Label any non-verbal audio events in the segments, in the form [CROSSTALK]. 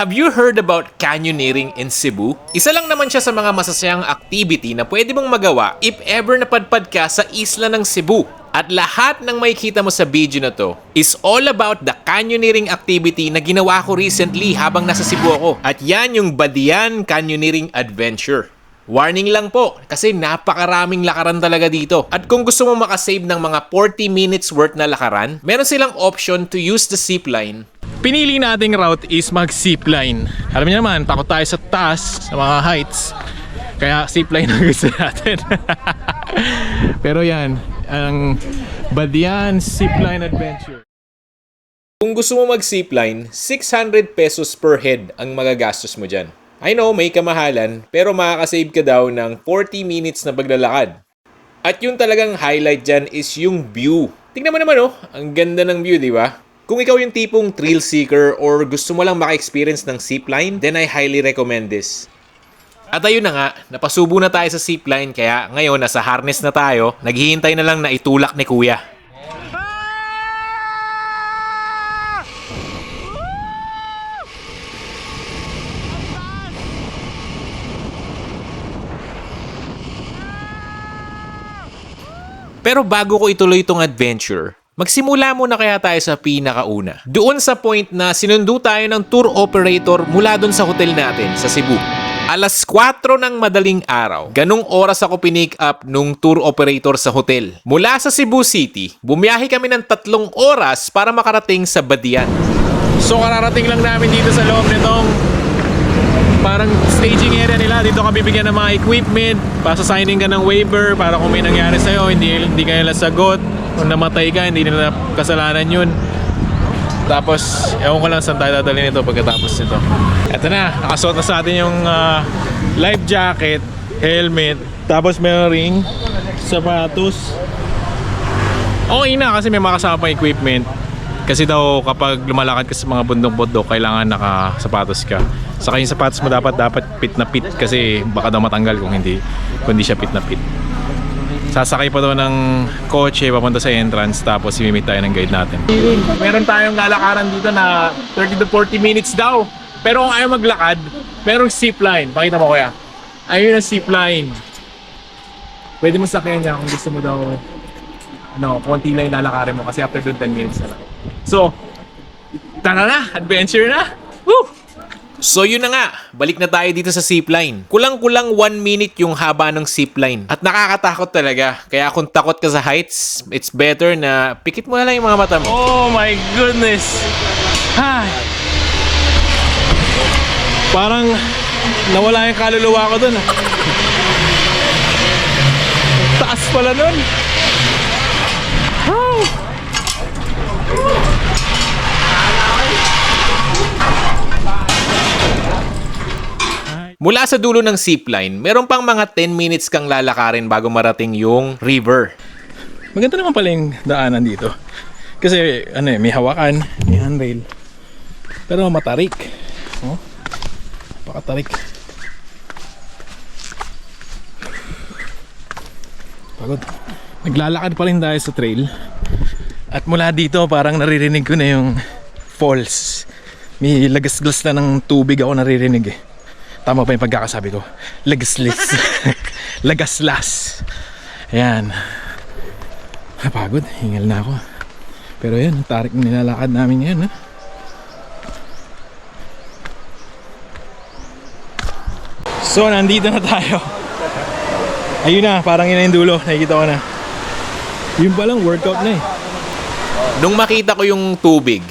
Have you heard about canyoneering in Cebu? Isa lang naman siya sa mga masasayang activity na pwede mong magawa if ever napadpad ka sa isla ng Cebu. At lahat ng makikita mo sa video na to is all about the canyoneering activity na ginawa ko recently habang nasa Cebu ako. At yan yung Badian Canyoneering Adventure. Warning lang po, kasi napakaraming lakaran talaga dito. At kung gusto mo makasave ng mga 40 minutes worth na lakaran, meron silang option to use the zipline. Pinili nating route is mag-zipline. Alam niyo naman, takot tayo sa taas, sa mga heights. Kaya zipline ang gusto natin. [LAUGHS] Pero yan, ang Badian Zipline Adventure. Kung gusto mo mag-zipline, 600 pesos per head ang magagastos mo dyan. I know, may kamahalan, pero makakasave ka daw ng 40 minutes na paglalakad. At yung talagang highlight dyan is yung view. Tingnan mo naman oh, ang ganda ng view, di ba? Kung ikaw yung tipong thrill seeker or gusto mo lang maka-experience ng zipline, then I highly recommend this. At ayun na nga, napasubo na tayo sa zipline kaya ngayon nasa harness na tayo, naghihintay na lang na itulak ni kuya. Pero bago ko ituloy itong adventure, magsimula muna kaya tayo sa pinakauna. Doon sa point na sinundo tayo ng tour operator mula doon sa hotel natin sa Cebu. Alas 4 ng madaling araw, ganong oras ako pinick up nung tour operator sa hotel. Mula sa Cebu City, bumiyahe kami ng tatlong oras para makarating sa Badian. So kararating lang namin dito sa loob nitong parang staging area nila. Dito ka bibigyan ng mga equipment, pasasigning ka ng waiver para kung may nangyari sa'yo, hindi, hindi ka nila sagot. Kung namatay ka, hindi nila kasalanan yun. Tapos, ewan ko lang saan tayo dadalhin ito pagkatapos nito. Eto na, nakasuot na sa atin yung ah, life jacket, helmet, tapos meron ring, sapatos. Okay na kasi may makasama pang equipment. Kasi daw kapag lumalakad ka sa mga bundok-bundok, kailangan nakasapatos ka. Saka yung sapatos mo dapat dapat fit na fit kasi baka daw matanggal kung hindi kung hindi siya fit na fit. Sasakay pa daw ng kotse papunta sa entrance tapos imimit tayo ng guide natin. Meron tayong lalakaran dito na 30 to 40 minutes daw. Pero kung ayaw maglakad, merong zipline. Pakita mo kuya. Ayun ang zipline. Pwede mo sakyan niya kung gusto mo daw ano, konti lang yung lalakarin mo kasi after doon 10 minutes na lang. So, tara na, adventure na! Woo! So yun na nga, balik na tayo dito sa zipline. Kulang-kulang 1 minute yung haba ng zipline. At nakakatakot talaga. Kaya kung takot ka sa heights, it's better na pikit mo na lang yung mga mata mo. Oh my goodness! Ay! Parang nawala yung kaluluwa ko dun. ah. Taas pala nun. Mula sa dulo ng zipline, meron pang mga 10 minutes kang lalakarin bago marating yung river. Maganda naman pala yung daanan dito. Kasi ano eh, may hawakan, may handrail. Pero matarik. Oh, napakatarik. Pagod. Naglalakad pa rin tayo sa trail. At mula dito parang naririnig ko na yung falls. May lagas-gas na ng tubig ako naririnig eh. Tama ba yung pagkakasabi ko? Lagaslis. [LAUGHS] Lagaslas. Ayan. Napagod. Hingal na ako. Pero yan, tarik ng nilalakad namin ngayon. Ha? So, nandito na tayo. Ayun na, parang yun na yung dulo. Nakikita ko na. Yun palang workout na eh. Nung makita ko yung tubig,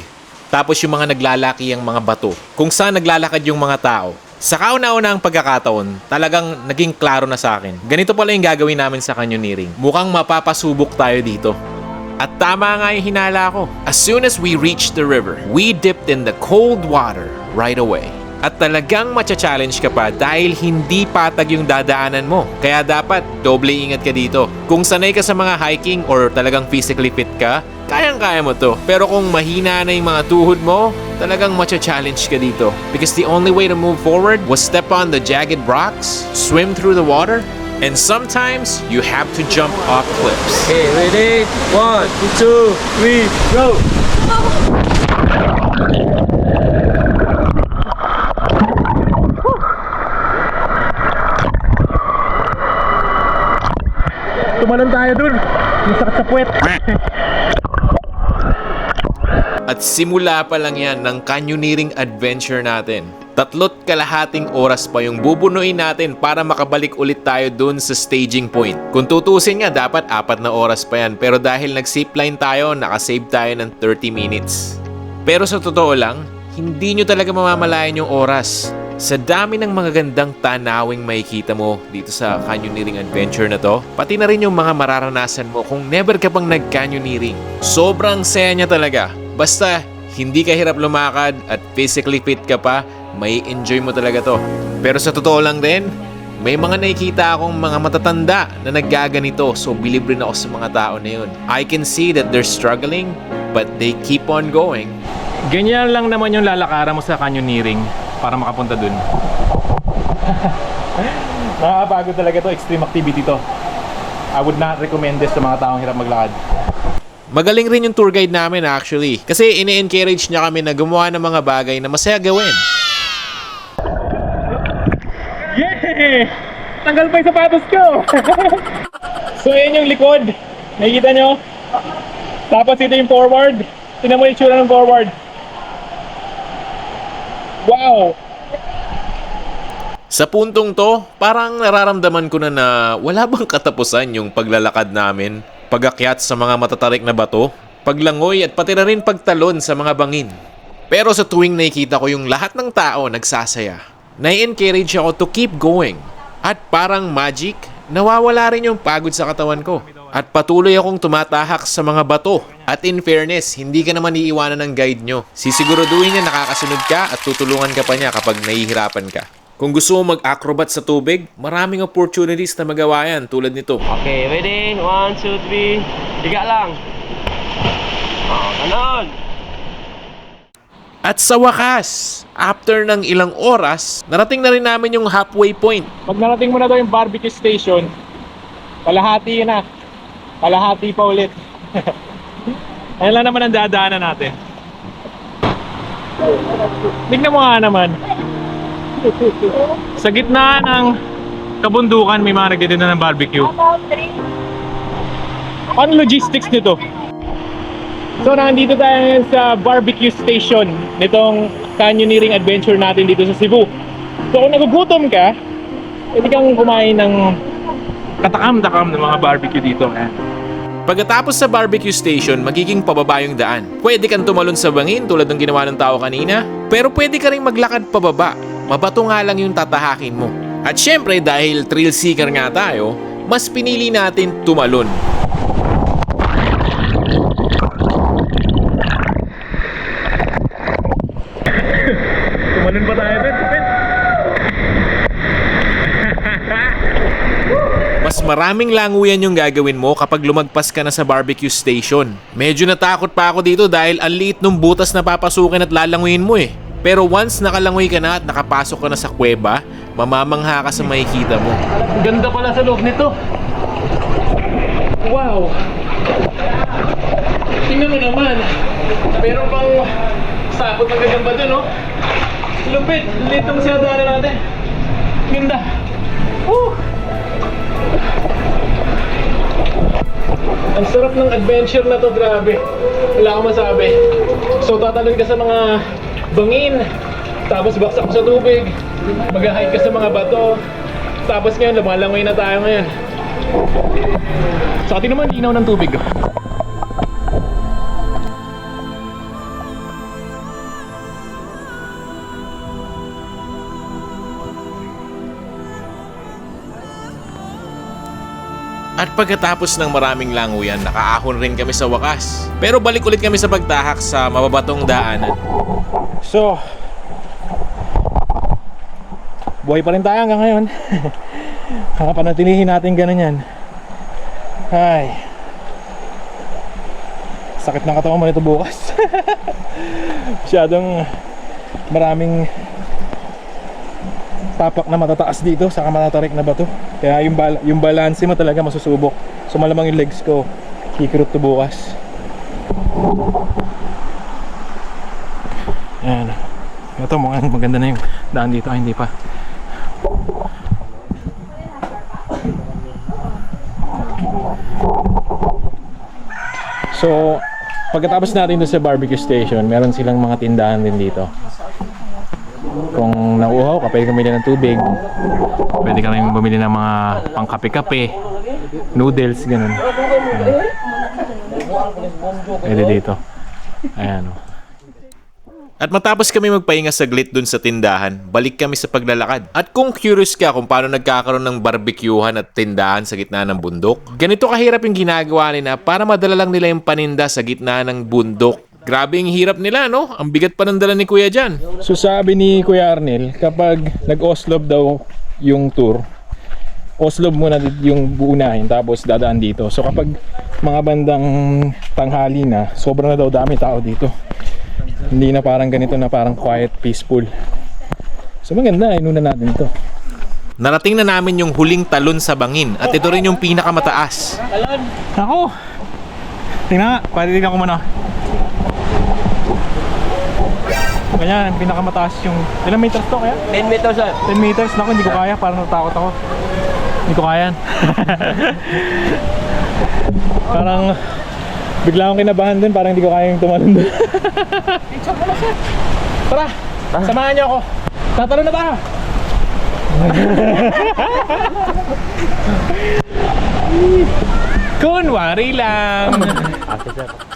tapos yung mga naglalaki ang mga bato, kung saan naglalakad yung mga tao, sa kauna-una ang pagkakataon, talagang naging klaro na sa akin. Ganito pala yung gagawin namin sa canyoneering. Mukhang mapapasubok tayo dito. At tama nga yung hinala ko. As soon as we reached the river, we dipped in the cold water right away. At talagang matcha-challenge ka pa dahil hindi patag yung dadaanan mo. Kaya dapat doble ingat ka dito. Kung sanay ka sa mga hiking or talagang physically fit ka, kayang-kaya mo to. Pero kung mahina na yung mga tuhod mo, talagang much challenge ka dito. Because the only way to move forward was step on the jagged rocks, swim through the water, and sometimes you have to jump off cliffs. Okay, ready? One, two, three, go! Tumalon tayo dun. Ang sakit sa puwet. [LAUGHS] At simula pa lang yan ng canyoneering adventure natin. Tatlot kalahating oras pa yung bubunuin natin para makabalik ulit tayo dun sa staging point. Kung tutusin nga, dapat apat na oras pa yan. Pero dahil nag-zipline tayo, nakasave tayo ng 30 minutes. Pero sa totoo lang, hindi nyo talaga mamamalayan yung oras. Sa dami ng mga gandang tanawing makikita mo dito sa canyoneering adventure na to, pati na rin yung mga mararanasan mo kung never ka pang nag-canyoneering. Sobrang saya niya talaga. Basta hindi ka hirap lumakad at physically fit ka pa, may enjoy mo talaga to. Pero sa totoo lang din, may mga nakikita akong mga matatanda na naggaganito so bilib rin ako sa mga tao na yun. I can see that they're struggling but they keep on going. Ganyan lang naman yung lalakaran mo sa canyoneering para makapunta dun. [LAUGHS] Nakakapagod talaga to, extreme activity to. I would not recommend this sa mga taong hirap maglakad. Magaling rin yung tour guide namin actually. Kasi ini-encourage niya kami na gumawa ng mga bagay na masaya gawin. Yeah! Tanggal pa yung sapatos ko! [LAUGHS] so, yun yung likod. Nakikita nyo? Tapos ito yung forward. Tingnan mo yung itsura ng forward. Wow! Sa puntong to, parang nararamdaman ko na na wala bang katapusan yung paglalakad namin. Pagakyat sa mga matatarik na bato, paglangoy at pati na rin pagtalon sa mga bangin. Pero sa tuwing nakikita ko yung lahat ng tao nagsasaya, nai-encourage ako to keep going. At parang magic, nawawala rin yung pagod sa katawan ko. At patuloy akong tumatahak sa mga bato. At in fairness, hindi ka naman iiwanan ng guide nyo. Sisiguraduhin niya nakakasunod ka at tutulungan ka pa niya kapag nahihirapan ka. Kung gusto mo mag-acrobat sa tubig, maraming opportunities na magawa yan tulad nito. Okay, ready? One, two, three. Tiga lang. Oh, ganon. At sa wakas, after ng ilang oras, narating na rin namin yung halfway point. Pag narating mo na daw yung barbecue station, kalahati na. Kalahati pa ulit. [LAUGHS] Ayan lang naman ang dadaanan natin. Tignan mo nga naman. Sa gitna ng kabundukan may mga nagtitinda ng barbecue. Ano logistics nito? So nandito tayo ngayon sa barbecue station nitong canyoneering adventure natin dito sa Cebu. So kung nagugutom ka, pwede kang kumain ng katakam-takam ng mga barbecue dito. Ayan. Pagkatapos sa barbecue station, magiging pababa yung daan. Pwede kang tumalon sa bangin tulad ng ginawa ng tao kanina, pero pwede ka rin maglakad pababa. Mabato nga lang yung tatahakin mo. At syempre dahil thrill seeker nga tayo, mas pinili natin tumalon. Tumalon pa tayo, Ben. Mas maraming languyan yung gagawin mo kapag lumagpas ka na sa barbecue station. Medyo natakot pa ako dito dahil ang liit nung butas na papasukin at lalanguyin mo eh. Pero once nakalangoy ka na at nakapasok ka na sa kuweba, mamamangha ka sa makikita mo. Ganda pala sa loob nito. Wow. Tingnan mo naman. Meron pang sabot ng gagamba dun, no? Lupit. Liit ng sinadaanan natin. Ganda. Woo! Ang sarap ng adventure na to, grabe. Wala akong masabi. So, tatalon ka sa mga bangin, tapos baksak sa tubig, mag-hike ka sa mga bato, tapos ngayon, lumalangoy na tayo ngayon. Sa atin naman, linaw ng tubig. At pagkatapos ng maraming languyan, nakaahon rin kami sa wakas. Pero balik ulit kami sa pagtahak sa mababatong daanan. So, buhay pa rin tayo hanggang ngayon. [LAUGHS] Kakapanatilihin natin ganun yan. Ay. Sakit ng katawan mo nito bukas. [LAUGHS] Masyadong maraming tapak na matataas dito saka matatarik na bato. Kaya yung, bal yung balance mo talaga masusubok. So malamang yung legs ko kikirot to bukas. Ayan. Ito mukhang maganda na yung daan dito. Ay, hindi pa. So, pagkatapos natin doon sa barbecue station, meron silang mga tindahan din dito. Kung nauuhaw ka, pwede ng tubig. Pwede ka rin bumili ng mga pangkape-kape, noodles, ganun. Ayan. Pwede dito. Ayan. oh. At matapos kami magpahinga saglit dun sa tindahan, balik kami sa paglalakad. At kung curious ka kung paano nagkakaroon ng barbecuehan at tindahan sa gitna ng bundok, ganito kahirap yung ginagawa nila para madala lang nila yung paninda sa gitna ng bundok. Grabe yung hirap nila, no? Ang bigat pa ng dala ni Kuya dyan. So sabi ni Kuya Arnel, kapag nag-oslob daw yung tour, oslob muna yung buunahin tapos dadaan dito. So kapag mga bandang tanghali na, sobrang na daw dami tao dito. Hindi na parang ganito na parang quiet, peaceful. So maganda, inuna natin to. Narating na namin yung huling talon sa bangin at ito rin yung pinakamataas. Ako! Tingnan nga, patitignan ko muna. Ganyan, pinakamataas yung... Ilang meters to kaya? 10 meters sir. 10 meters, naku, hindi ko kaya. Parang natakot ako. Hindi ko kaya. [LAUGHS] parang bigla akong kinabahan din. Parang hindi ko kaya yung tumalon doon. [LAUGHS] Tara, samahan niyo ako. Tatalo na tayo. [LAUGHS] Kunwari lang.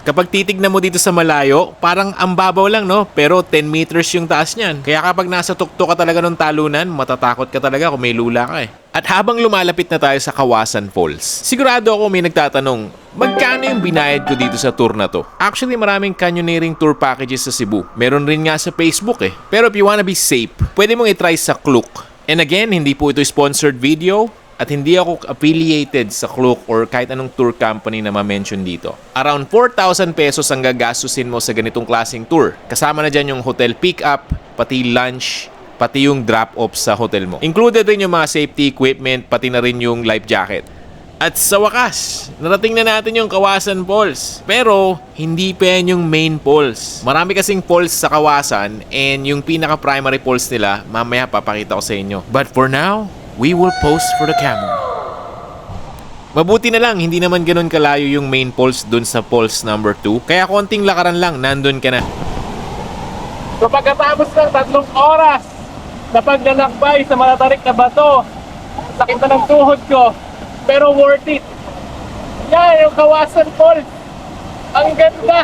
Kapag titignan mo dito sa malayo, parang ang babaw lang, no? Pero 10 meters yung taas niyan. Kaya kapag nasa tuktok ka talaga ng talunan, matatakot ka talaga kung may lula ka eh. At habang lumalapit na tayo sa Kawasan Falls, sigurado ako may nagtatanong, magkano yung binayad ko dito sa tour na to? Actually, maraming canyoneering tour packages sa Cebu. Meron rin nga sa Facebook eh. Pero if you wanna be safe, pwede mong itry sa Klook. And again, hindi po ito sponsored video at hindi ako affiliated sa Klook or kahit anong tour company na ma-mention dito. Around 4,000 pesos ang gagastusin mo sa ganitong klaseng tour. Kasama na dyan yung hotel pick-up, pati lunch, pati yung drop-off sa hotel mo. Included rin yung mga safety equipment, pati na rin yung life jacket. At sa wakas, narating na natin yung Kawasan Falls. Pero, hindi pa yan yung main falls. Marami kasing falls sa Kawasan and yung pinaka-primary falls nila, mamaya papakita ko sa inyo. But for now, we will post for the camera. Mabuti na lang, hindi naman ganun kalayo yung main falls dun sa falls number 2. Kaya konting lakaran lang, nandun ka na. So pagkatapos ng tatlong oras na paglalakbay sa malatarik na bato, sakit na ng tuhod ko, pero worth it. Yan, yung Kawasan Falls. Ang ganda.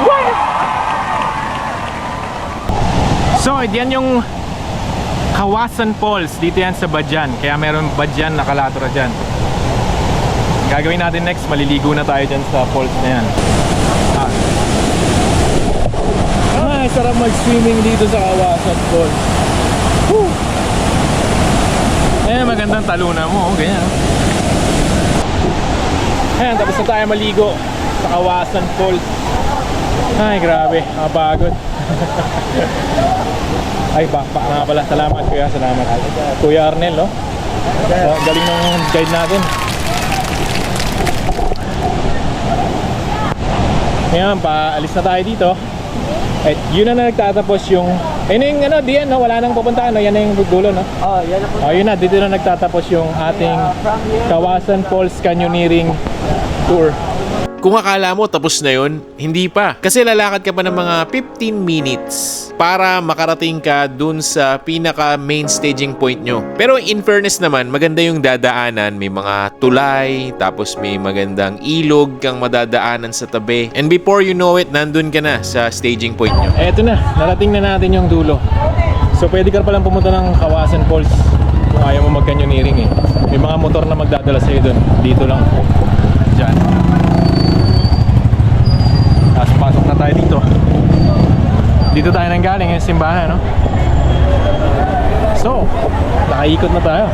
Wow! So, yan yung Kawasan Falls. Dito yan sa Badyan. Kaya meron Badyan na kalatra dyan. Gagawin natin next, maliligo na tayo dyan sa falls na yan. Ah, ay, sarap mag-swimming dito sa Kawasan Falls. Woo! Eh, magandang talunan mo, oh, ganyan. Ayan, tapos na tayo maligo sa Kawasan Falls. Ay, grabe, nakapagod. [LAUGHS] Ay, ba, ba nga pala, salamat kuya, salamat. Kuya Arnel, no? Galing ng guide natin. Ngayon, paalis na tayo dito. At yun na nagtatapos yung Ayun na yung ano, diyan no, wala nang pupuntahan no, yan na yung dulo no. Oh, yan na po. Oh, yun na, dito na nagtatapos yung ating Kawasan Falls Canyoneering Tour. Kung akala mo tapos na yun, hindi pa. Kasi lalakad ka pa ng mga 15 minutes para makarating ka dun sa pinaka main staging point nyo. Pero in fairness naman, maganda yung dadaanan. May mga tulay, tapos may magandang ilog kang madadaanan sa tabi. And before you know it, nandun ka na sa staging point nyo. Eto na, narating na natin yung dulo. So pwede ka palang pumunta ng Kawasan Falls kung ayaw mo mag-canyoneering eh. May mga motor na magdadala sa'yo dun. Dito lang. Diyan. Tapos pasok na tayo dito. Dito tayo nang galing yung simbahan, no? So, nakaikot na tayo.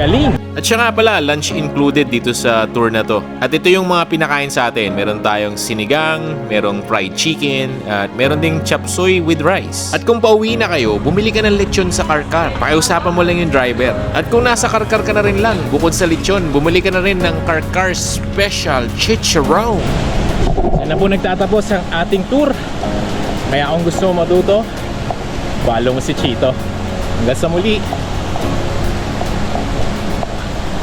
Galing! At siya nga pala, lunch included dito sa tour na to. At ito yung mga pinakain sa atin. Meron tayong sinigang, merong fried chicken, at meron ding chop suey with rice. At kung pauwi na kayo, bumili ka ng lechon sa karkar. Pakiusapan mo lang yung driver. At kung nasa karkar ka na rin lang, bukod sa lechon, bumili ka na rin ng karkar special chicharron. Yan na po nagtatapos ang ating tour. Kaya kung gusto mo matuto, follow mo si Chito. Hanggang sa muli,